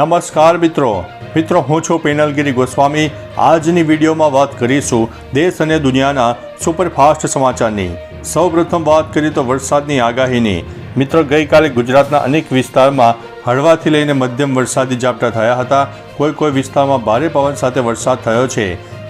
નમસ્કાર મિત્રો. મિત્રો, હું છું પેનલગીરી ગોસ્વામી. આજની વિડીયોમાં વાત કરીશું દેશ અને દુનિયાના સુપરફાસ્ટ સમાચારની. સૌપ્રથમ વાત કરીએ તો વરસાદની આગાહીની. મિત્રો, ગઈકાલે ગુજરાતના અનેક વિસ્તારમાં હળવાથી લઈને મધ્યમ વરસાદી ઝાપટા થયા હતા. કોઈ કોઈ વિસ્તારમાં ભારે પવન સાથે વરસાદ થયો છે.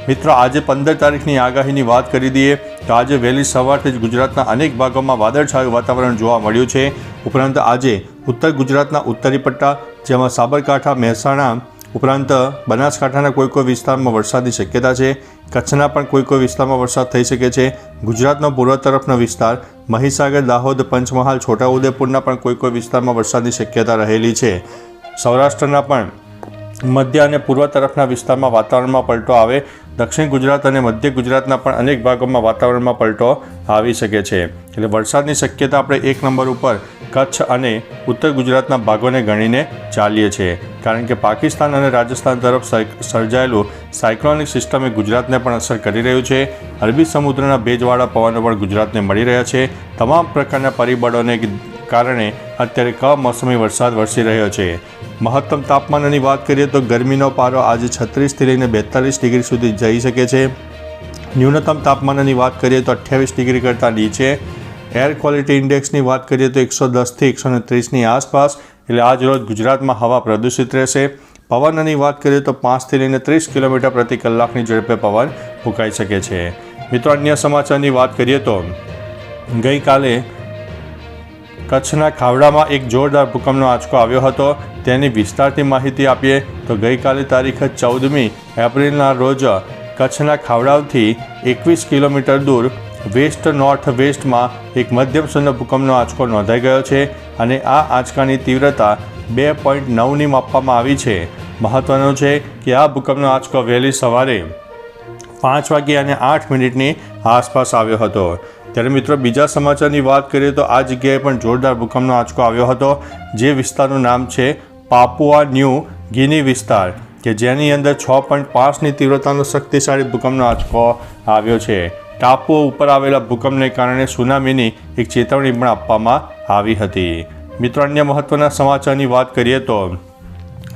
મિત્રો, આજે પંદર તારીખની આગાહીની વાત કરી દઈએ તો આજે વહેલી સવારથી જ ગુજરાતના અનેક ભાગોમાં વાદળછાયું વાતાવરણ જોવા મળ્યું છે. ઉપરાંત આજે ઉત્તર ગુજરાતના ઉત્તરી પટ્ટા જેમાં સાબરકાંઠા, મહેસાણા ઉપરાંત બનાસકાંઠાના કોઈ કોઈ વિસ્તારમાં વરસાદની શક્યતા છે. કચ્છના પણ કોઈ કોઈ વિસ્તારમાં વરસાદ થઈ શકે છે. ગુજરાતનો પૂર્વ તરફનો વિસ્તાર મહીસાગર, દાહોદ, પંચમહાલ, છોટાઉદેપુરના પણ કોઈ કોઈ વિસ્તારમાં વરસાદની શક્યતા રહેલી છે. સૌરાષ્ટ્રના પણ મધ્ય અને પૂર્વ તરફના વિસ્તારમાં વાતાવરણમાં પલટો આવે. દક્ષિણ ગુજરાત અને મધ્ય ગુજરાતના પણ અનેક ભાગોમાં વાતાવરણમાં પલટો આવી શકે છે. એટલે વરસાદની શક્યતા આપણે એક નંબર ઉપર કચ્છ અને ઉત્તર ગુજરાતના ભાગોને ગણીને ચાલીએ છીએ. કારણ કે પાકિસ્તાન અને રાજસ્થાન તરફ સર્જાયેલું સાયક્લોનિક સિસ્ટમે ગુજરાતને પણ અસર કરી રહ્યું છે. અરબી સમુદ્રના ભેજવાળા પવનો પણ ગુજરાતને મળી રહ્યા છે. તમામ પ્રકારના પરિબળોને કારણે અત્યારે કમોસમી વરસાદ વરસી રહ્યો છે. મહત્તમ તાપમાનની વાત કરીએ તો ગરમીનો પારો આજે છત્રીસથી લઈને બેતાલીસ ડિગ્રી સુધી જઈ શકે છે. ન્યૂનતમ તાપમાનની વાત કરીએ તો અઠ્યાવીસ ડિગ્રી કરતાં નીચે એર ક્વોલિટી ઇન્ડેક્સની વાત કરીએ તો એકસો દસથી એકસો ત્રીસની આસપાસ, એટલે આજ રોજ ગુજરાતમાં હવા પ્રદૂષિત રહેશે. પવનની વાત કરીએ તો પાંચથી લઈને ત્રીસ કિલોમીટર પ્રતિ કલાકની ઝડપે પવન ફૂંકાઈ શકે છે. મિત્રો, અન્ય સમાચારની વાત કરીએ તો ગઈકાલે કચ્છના ખાવડામાં એક જોરદાર ભૂકંપનો આંચકો આવ્યો હતો. તેની વિસ્તારથી માહિતી આપીએ તો ગઈકાલે તારીખ ચૌદમી એપ્રિલના રોજ કચ્છના ખાવડાથી એકવીસ કિલોમીટર દૂર વેસ્ટ, નોર્થ વેસ્ટમાં એક મધ્યમ શૂન્ય ભૂકંપનો આંચકો નોંધાઈ ગયો છે અને આ આંચકાની તીવ્રતા બે પોઈન્ટ નવની માપવામાં આવી છે. મહત્વનું છે કે આ ભૂકંપનો આંચકો વહેલી સવારે પાંચ વાગે અને આઠ મિનિટની આસપાસ આવ્યો હતો. ત્યારે મિત્રો, બીજા સમાચારની વાત કરીએ તો આ જગ્યાએ પણ જોરદાર ભૂકંપનો આંચકો આવ્યો હતો, જે વિસ્તારનું નામ છે પાપુઆ ન્યૂ ગિની વિસ્તાર, કે જેની અંદર છ પોઈન્ટ પાંચની તીવ્રતાનો શક્તિશાળી ભૂકંપનો આંચકો આવ્યો છે. ટાપુઓ ઉપર આવેલા ભૂકંપને કારણે સુનામીની એક ચેતવણી પણ આપવામાં આવી હતી. મિત્રો, અન્ય મહત્ત્વના સમાચારની વાત કરીએ તો,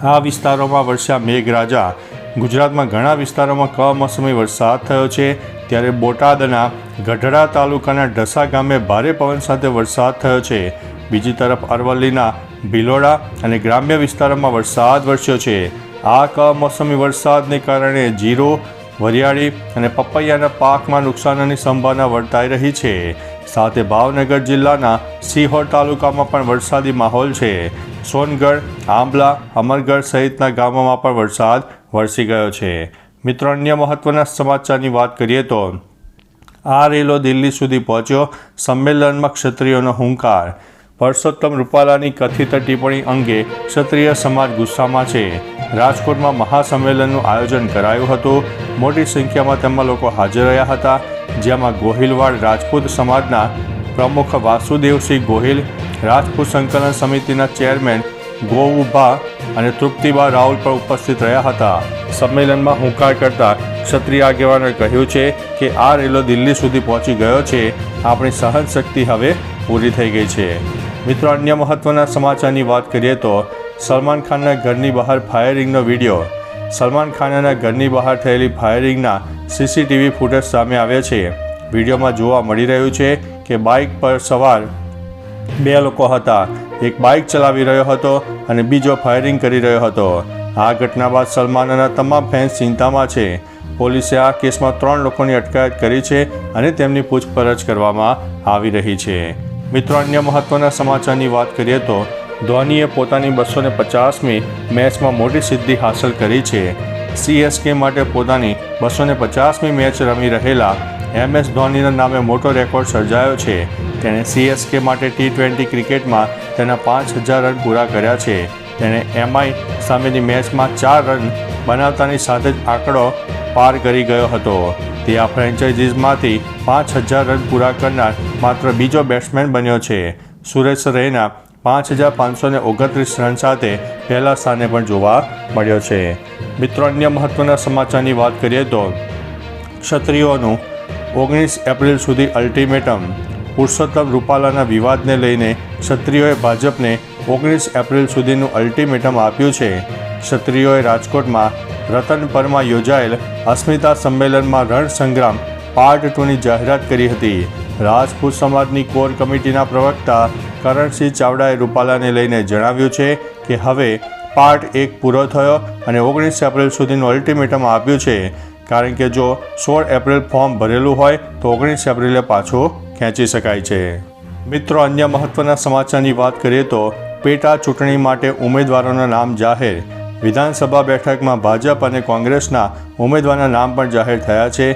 આ વિસ્તારોમાં વરસ્યા મેઘરાજા. ગુજરાતમાં ઘણા વિસ્તારોમાં કમોસમી વરસાદ થયો છે. ત્યારે બોટાદના ગઢડા તાલુકાના ઢસા ગામે ભારે પવન સાથે વરસાદ થયો છે. બીજી તરફ અરવલ્લીના ભિલોડા અને ગ્રામ્ય વિસ્તારોમાં વરસાદ વરસ્યો છે. આ કમોસમી વરસાદને કારણે જીરો વરિયાળી અને પપૈયાના પાકમાં નુકસાનની સંભાવના વર્તાઈ રહી છે. સાથે ભાવનગર જિલ્લાના સિહોર તાલુકામાં પણ વરસાદી માહોલ છે. સોનગઢ, આંબલા, અમરગઢ સહિતના ગામોમાં પણ વરસાદ વરસી ગયો છે. મિત્રો, અન્ય મહત્ત્વના સમાચારની વાત કરીએ તો, આ રેલો દિલ્હી સુધી પહોંચ્યો. સંમેલનમાં ક્ષત્રિયોનો હુંકાર પરસોત્તમ રૂપાલાની કથિત ટિપ્પણી અંગે ક્ષત્રિય સમાજ ગુસ્સામાં છે. રાજકોટમાં મહાસંમેલનનું આયોજન કરાયું હતું. મોટી સંખ્યામાં તેમાં લોકો હાજર રહ્યા હતા. જેમાં ગોહિલવાડ રાજપૂત સમાજના પ્રમુખ વાસુદેવસિંહ ગોહિલ, રાજપૂત સંકલન સમિતિના ચેરમેન ગોઉભા અને તૃપ્તિબા રાહુલ પણ ઉપસ્થિત રહ્યા હતા. સંમેલનમાં હુંકાર કરતા ક્ષત્રિય આગેવાને કહ્યું છે કે આ રેલો દિલ્હી સુધી પહોંચી ગયો છે. આપણી સહનશક્તિ હવે પૂરી થઈ ગઈ છે. મિત્રો, અન્ય મહત્ત્વના સમાચારની વાત કરીએ તો સલમાન ખાનના ઘરની બહાર ફાયરિંગનો વીડિયો. સલમાન ખાનના ઘરની બહાર થયેલી ફાયરિંગના સીસીટીવી ફૂટેજ સામે આવ્યા છે. વિડીયોમાં જોવા મળી રહ્યું છે કે બાઇક પર સવાર બે લોકો હતા. એક બાઇક ચલાવી રહ્યો હતો અને બીજો ફાયરિંગ કરી રહ્યો હતો. આ ઘટના બાદ સલમાનના તમામ ફેન્સ ચિંતામાં છે. પોલીસે આ કેસમાં ત્રણ લોકોની અટકાયત કરી છે અને તેમની પૂછપરછ કરવામાં આવી રહી છે. મિત્રો, અન્ય મહત્વના સમાચારની વાત કરીએ તો ધોનીએ પોતાની બસો ને પચાસમી મેચમાં મોટી સિદ્ધિ હાંસલ કરી છે. સીએસકે માટે પોતાની બસો ને પચાસમી મેચ રમી રહેલા એમ એસ ધોનીના નામે મોટો રેકોર્ડ સર્જાયો છે. તેણે સીએસકે માટે ટી ટ્વેન્ટી ક્રિકેટમાં તેના પાંચ હજાર રન પૂરા કર્યા છે. તેણે એમઆઈ સામેની મેચમાં ચાર રન બનાવતાની સાથે જ આંકડો પાર કરી ગયો હતો. તે આ ફ્રેન્ચાઇઝીઝમાંથી પાંચ હજાર રન પૂરા કરનાર માત્ર બીજો બેટ્સમેન બન્યો છે. સુરેશ રૈના પાંચ હજાર પાંચસો ને ઓગણત્રીસ રન સાથે પહેલા સ્થાને પણ જોવા મળ્યો છે. મિત્રો, અન્ય મહત્ત્વના સમાચારની વાત કરીએ તો ક્ષત્રિયોનું ઓગણીસ એપ્રિલ સુધી અલ્ટિમેટમ પુરુષોત્તમ રૂપાલાના વિવાદને લઈને ક્ષત્રિયોએ ભાજપને ઓગણીસ એપ્રિલ સુધીનું અલ્ટિમેટમ આપ્યું છે. ક્ષત્રિયોએ રાજકોટમાં રતનપરમાં યોજાયેલ અસ્મિતા સંમેલનમાં રણ સંગ્રામ પાર્ટ ટુની જાહેરાત કરી હતી. રાજપૂત સમાજની કોર કમિટીના પ્રવક્તા કરણસિંહ ચાવડાએ રૂપાલાને લઈને જણાવ્યું છે કે હવે પાર્ટ એક પૂરો થયો અને ઓગણીસ એપ્રિલ સુધીનું અલ્ટિમેટમ આપ્યું છે. કારણ કે જો સોળ એપ્રિલ ફોર્મ ભરેલું હોય તો ઓગણીસ એપ્રિલે પાછું ખેંચી શકાય છે. મિત્રો, અન્ય મહત્વના સમાચારની વાત કરીએ તો પેટા ચૂંટણી માટે ઉમેદવારોના નામ જાહેર વિધાનસભા બેઠકમાં ભાજપ અને કોંગ્રેસના ઉમેદવારના નામ પણ જાહેર થયા છે.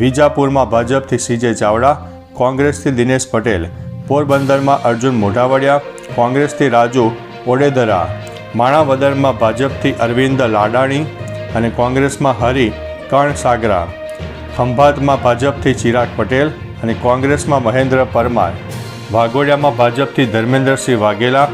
વિજાપુરમાં ભાજપથી સીજે ચાવડા, કોંગ્રેસથી દિનેશ પટેલ, પોરબંદરમાં અર્જુન મોઢાવડિયા, કોંગ્રેસથી રાજુ ઓડેદરા, માણાવદરમાં ભાજપથી અરવિંદ લાડાણી અને કોંગ્રેસમાં હરિ કર્ણ સાગરા ખંભાતમાં ભાજપથી ચિરાગ પટેલ અને કોંગ્રેસમાં મહેન્દ્ર પરમાર, વાઘોડિયામાં ભાજપથી ધર્મેન્દ્રસિંહ વાઘેલા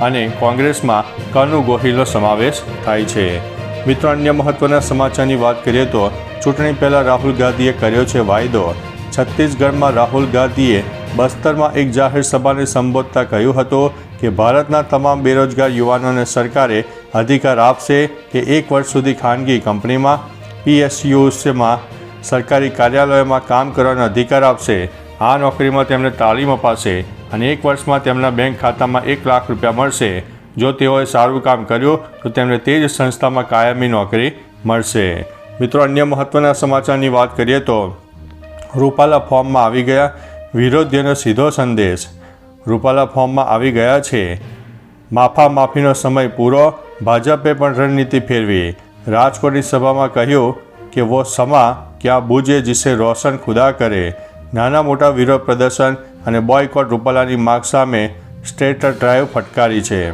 અને કોંગ્રેસમાં કનુ ગોહિલનો સમાવેશ થાય છે. મિત્રો, અન્ય મહત્વના સમાચારની વાત કરીએ તો ચૂંટણી પહેલાં રાહુલ ગાંધીએ કર્યો છે વાયદો. છત્તીસગઢમાં રાહુલ ગાંધીએ બસ્તરમાં એક જાહેર સભાને સંબોધતા કહ્યું હતું કે ભારતના તમામ બેરોજગાર યુવાનોને સરકારે અધિકાર આપશે કે એક વર્ષ સુધી ખાનગી કંપનીમાં પીએસયુસીમાં સરકારી કાર્યાલયોમાં કામ કરવાનો અધિકાર આપશે. આ નોકરીમાં તેમને તાલીમ અપાશે. અને એક વર્ષમાં તેમના બેંક ખાતામાં એક લાખ રૂપિયા મળશે. જો તેઓએ સારું કામ કર્યું, તો તેમને તે જ સંસ્થામાં કાયમી નોકરી મળશે. મિત્રો, અન્ય મહત્ત્વના સમાચારની વાત કરીએ તો રૂપાલા ફોર્મમાં આવી ગયા વિરોધીઓનો સીધો સંદેશ. રૂપાલા ફોર્મમાં આવી ગયા છે. માફા માફીનો સમય પૂરો, ભાજપે પણ રણનીતિ ફેરવી. રાજકોટની સભામાં કહ્યું કે વો સમા, ક્યાં બુજે, જીસે રોશન ખુદા કરે. નાના મોટા વિરોધ પ્રદર્શન અને બોયકોટ રૂપાલાની માગ સામે સ્ટેટ ડ્રાઈવ ફટકારી છે.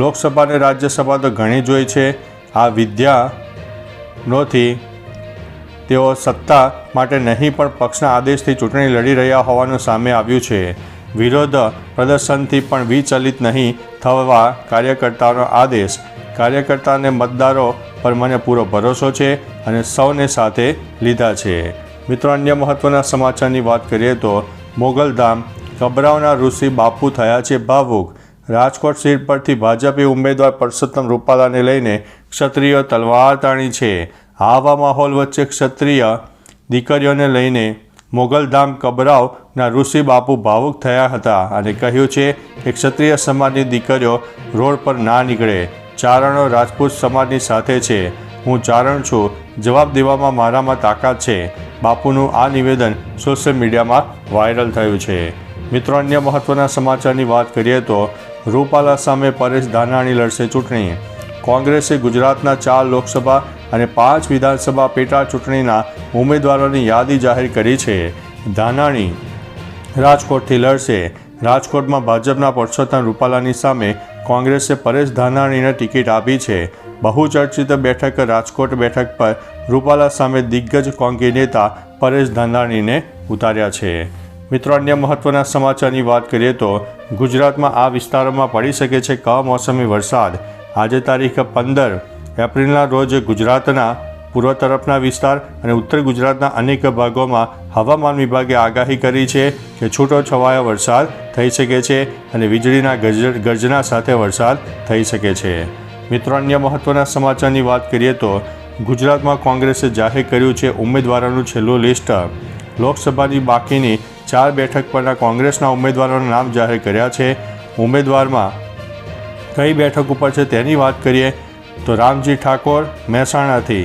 લોકસભા અને રાજ્યસભા તો ઘણી જોઈ છે. આ વિદ્યા નોથી તેઓ સત્તા માટે નહીં, પણ પક્ષના આદેશથી ચૂંટણી લડી રહ્યા હોવાનું સામે આવ્યું છે. વિરોધ પ્રદર્શનથી પણ વિચલિત નહીં થવા કાર્યકર્તાઓનો આદેશ. કાર્યકર્તાને મતદારો પર મને પૂરો ભરોસો છે અને સૌને સાથે લીધા છે. મિત્રો, અન્ય મહત્ત્વના સમાચારની વાત કરીએ તો મોગલધામ કબરાવના ઋષિ બાપુ થયા છે ભાવુક. રાજકોટ સીટ પરથી ભાજપી ઉમેદવાર પરસોત્તમ રૂપાલાને લઈને ક્ષત્રિય તલવાર તાણી છે. આવા માહોલ વચ્ચે ક્ષત્રિય દીકરીઓને લઈને મોગલધામ કબરાવના ઋષિ બાપુ ભાવુક થયા હતા અને કહ્યું છે કે ક્ષત્રિય સમાજની દીકરીઓ રોડ પર ના નીકળે. ચારણો રાજપૂત સમાજની સાથે છે. હું ચારણ છું. જવાબ દેવામાં મારામાં તાકાત છે. બાપુનું આ નિવેદન સોશિયલ મીડિયામાં વાયરલ થયું છે. મિત્રો, અન્ય મહત્ત્વના સમાચારની વાત કરીએ તો રૂપાલા સામે પરેશ ધાનાણી લડશે ચૂંટણી. કોંગ્રેસે ગુજરાતના ચાર લોકસભા અને પાંચ વિધાનસભા પેટા ચૂંટણીના ઉમેદવારોની યાદી જાહેર કરી છે. ધાનાણી રાજકોટથી લડશે. રાજકોટમાં ભાજપના પરસોત્તમ રૂપાલાની સામે કોંગ્રેસે પરેશ ધાનાણીને ટિકિટ આપી છે. બહુચર્ચિત બેઠક, રાજકોટ બેઠક પર રૂપાલા સામે દિગ્ગજ કોંગી નેતા પરેશ ધાનાણીને ઉતાર્યા છે. મિત્રો, અન્ય મહત્વના સમાચારની વાત કરીએ તો ગુજરાતમાં આ વિસ્તારોમાં પડી શકે છે કમોસમી વરસાદ. આજે તારીખ પંદર એપ્રિલના રોજ ગુજરાતના પૂર્વ તરફના વિસ્તાર અને ઉત્તર ગુજરાતના અનેક ભાગોમાં હવામાન વિભાગે આગાહી કરી છે કે છૂટો છવાયો વરસાદ થઈ શકે છે અને વીજળીના ગર્જ ગર્જના સાથે વરસાદ થઈ શકે છે. મિત્રો, અન્ય મહત્ત્વના સમાચારની વાત કરીએ તો ગુજરાતમાં કોંગ્રેસે જાહેર કર્યું છે ઉમેદવારોનું છેલ્લું લિસ્ટ. લોકસભાની બાકીની ચાર બેઠક પરના કોંગ્રેસના ઉમેદવારોના નામ જાહેર કર્યા છે. ઉમેદવારમાં કઈ બેઠક ઉપર છે તેની વાત કરીએ તો રામજી ઠાકોર મહેસાણાથી,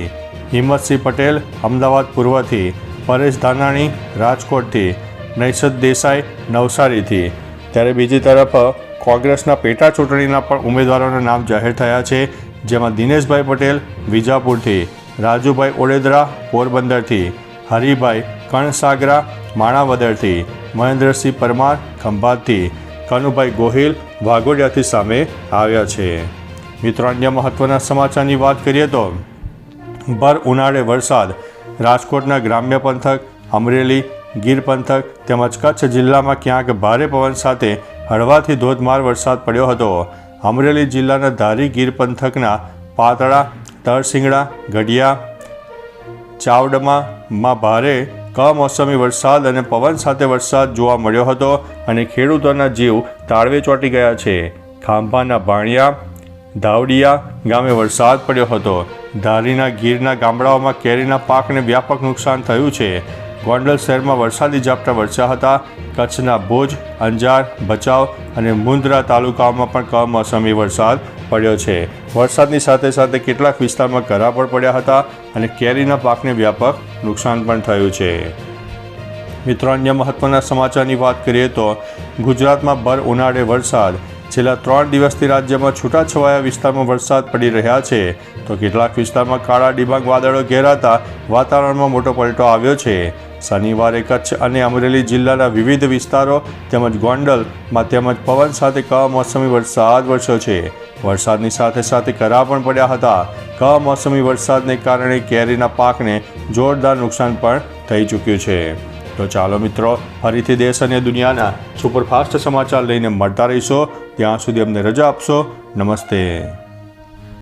હિંમતસિંહ પટેલ અમદાવાદ પૂર્વથી, પરેશ ધાનાણી રાજકોટથી, નૈસદ દેસાઈ નવસારીથી. ત્યારે બીજી તરફ કોંગ્રેસના પેટા ચૂંટણીના પણ ઉમેદવારોના નામ જાહેર થયા છે, જેમાં દિનેશભાઈ પટેલ, વિજાપુરથી, રાજુભાઈ ઓડેદરા, પોરબંદરથી, હરિભાઈ કણસાગરા, માણાવદરથી, મહેન્દ્રસિંહ પરમાર, ખંભાતથી, કનુભાઈ ગોહિલ વાઘોડિયાથી સામે આવ્યા છે. મિત્રો, અન્ય મહત્ત્વના સમાચારની વાત કરીએ તો, ભર ઉનાળે વરસાદ, રાજકોટના ગ્રામ્ય પંથક, અમરેલી, ગીર પંથક તેમજ કચ્છ જિલ્લામાં ક્યાંક ભારે પવન સાથે હળવાથી ધોધમાર વરસાદ પડ્યો હતો. અમરેલી જિલ્લાના ધારી ગીર પંથકના પાતળા, તરસિંગડા, ગઢિયા, ચાવડમાં ભારે કમોસમી વરસાદ અને પવન સાથે વરસાદ જોવા મળ્યો હતો અને ખેડૂતોના જીવ તાળવે ચોંટી ગયા છે. ખાંભાના ભાણિયા ધાવડિયા ગામે વરસાદ પડ્યો હતો. ધારીના ગીરના ગામડાઓમાં કેરીના પાકને વ્યાપક નુકસાન થયું છે. ગોંડલ શહેરમાં વરસાદી ઝાપટા વરસ્યા હતા. કચ્છના ભુજ, અંજાર, ભચાઉ અને મુંદ્રા તાલુકાઓમાં પણ કમોસમી વરસાદ પડ્યો છે. વરસાદની સાથે સાથે કેટલાક વિસ્તારમાં કરા પણ પડ્યા હતા અને કેરીના પાકને વ્યાપક નુકસાન પણ થયું છે. મિત્રો, અન્ય મહત્વના સમાચારની વાત કરીએ તો ગુજરાતમાં ભર ઉનાળે વરસાદ. છેલ્લા ત્રણ દિવસથી રાજ્યમાં છૂટાછવાયા વિસ્તારમાં વરસાદ પડી રહ્યા છે. તો કેટલાક વિસ્તારમાં કાળા ડિબાંગ વાદળો ઘેરાતા વાતાવરણમાં મોટો પલટો આવ્યો છે. શનિવારે કચ્છ અને અમરેલી જિલ્લાના વિવિધ વિસ્તારો તેમજ ગોંડલમાં તેમજ પવન સાથે કમોસમી વરસાદ વરસ્યો છે? વરસાદની સાથે સાથે કરા પણ પડ્યા હતા. કમોસમી વરસાદને કારણે કેરીના પાકને જોરદાર નુકસાન પણ થઈ ચૂક્યું છે? તો ચાલો મિત્રો, ફરીથી દેશ અને દુનિયાના સુપરફાસ્ટ સમાચાર લઈને મળતા રહીશો. ત્યાં સુધી અમને રજા આપશો. નમસ્તે.